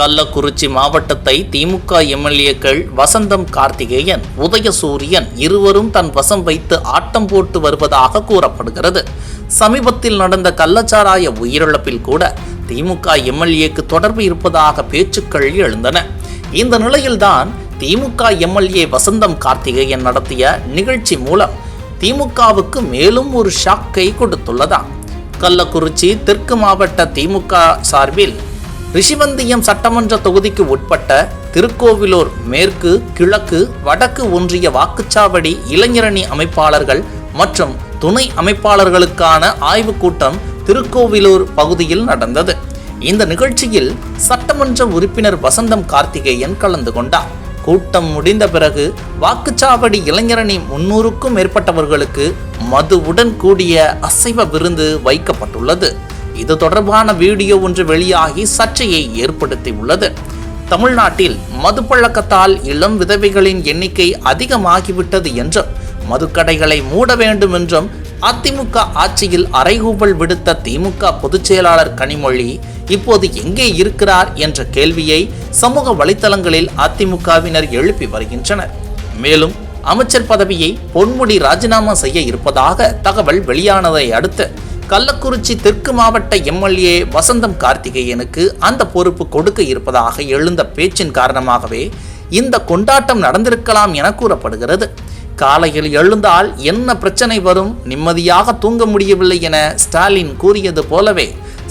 கள்ளக்குறிச்சி மாவட்டத்தை திமுக எம்எல்ஏக்கள் வசந்தம் கார்த்திகேயன் உதயசூரியன் இருவரும் தன் வசம் வைத்து ஆட்டம் போட்டு வருவதாக கூறப்படுகிறது. சமீபத்தில் நடந்த கள்ளச்சாராய உயிரிழப்பில் கூட திமுக எம்எல்ஏக்கு தொடர்பு இருப்பதாக பேச்சுக்கள் எழுந்தன. இந்த நிலையில்தான் திமுக எம்எல்ஏ வசந்தம் கார்த்திகேயன் நடத்திய நிகழ்ச்சி மூலம் திமுகவுக்கு மேலும் ஒரு ஷாக்கை கொடுத்துள்ளதாம். கள்ளக்குறிச்சி தெற்கு மாவட்ட திமுக சார்பில் ரிஷிவந்தியம் சட்டமன்ற தொகுதிக்கு உட்பட்ட திருக்கோவிலூர் மேற்கு கிழக்கு வடக்கு ஒன்றிய வாக்குச்சாவடி இளைஞரணி அமைப்பாளர்கள் மற்றும் துணை அமைப்பாளர்களுக்கான ஆய்வுக் கூட்டம் திருக்கோவிலூர் பகுதியில் நடந்தது. இந்த நிகழ்ச்சியில் சட்டமன்ற உறுப்பினர் வசந்தம் கார்த்திகேயன் கலந்து கொண்டார். கூட்டம் முடிந்த பிறகு வாக்குச்சாவடி இளைஞரணி முன்னூறுக்கும் மேற்பட்டவர்களுக்கு மதுவுடன் கூடிய அசைவ விருந்து வைக்கப்பட்டுள்ளது. இது தொடர்பான வீடியோ ஒன்று வெளியாகி சர்ச்சையை ஏற்படுத்தியுள்ளது. தமிழ்நாட்டில் மதுப்பழக்கத்தால் இளம் விதவைகளின் எண்ணிக்கை அதிகமாகிவிட்டது என்றும் மதுக்கடைகளை மூட வேண்டும் என்றும் அதிமுக ஆட்சியில் அறைகூவல் விடுத்த திமுக பொதுச்செயலாளர் கனிமொழி இப்போது எங்கே இருக்கிறார் என்ற கேள்வியை சமூக வலைத்தளங்களில் அதிமுகவினர் எழுப்பி வருகின்றனர். மேலும் அமைச்சர் பதவியை பொன்முடி ராஜினாமா செய்ய இருப்பதாக தகவல் வெளியானதை அடுத்து கள்ளக்குறிச்சி தெற்கு மாவட்ட எம்எல்ஏ வசந்தம் கார்த்திகேயனுக்கு அந்த பொறுப்பு கொடுக்க இருப்பதாக எழுந்த பேச்சின் காரணமாகவே இந்த கொண்டாட்டம் நடந்திருக்கலாம் என கூறப்படுகிறது. காலையில் எழுந்தால் என்ன பிரச்சனை வரும்? நிம்மதியாக தூங்க முடியவில்லை என ஸ்டாலின் கூறியது போலவே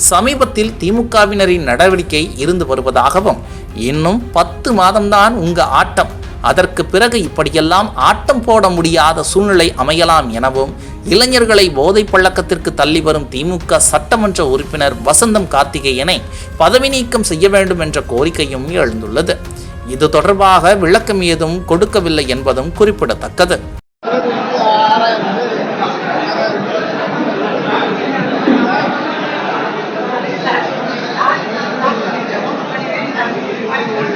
சமீபத்தில் திமுகவினரின் நடவடிக்கை இருந்து வருவதாகவும் இன்னும் பத்து மாதம்தான் உங்க ஆட்டம். அதற்கு பிறகு இப்படியெல்லாம் ஆட்டம் போட முடியாத சூழ்நிலை அமையலாம் எனவும் இளைஞர்களை போதை பழக்கத்திற்கு தள்ளி வரும் திமுக சட்டமன்ற உறுப்பினர் வசந்தம் கார்த்திகேயனை பதவி நீக்கம் செய்ய வேண்டும் என்ற கோரிக்கையும் எழுந்துள்ளது. இது தொடர்பாக விளக்கம் ஏதும் கொடுக்கவில்லை என்பதும் குறிப்பிடத்தக்கது.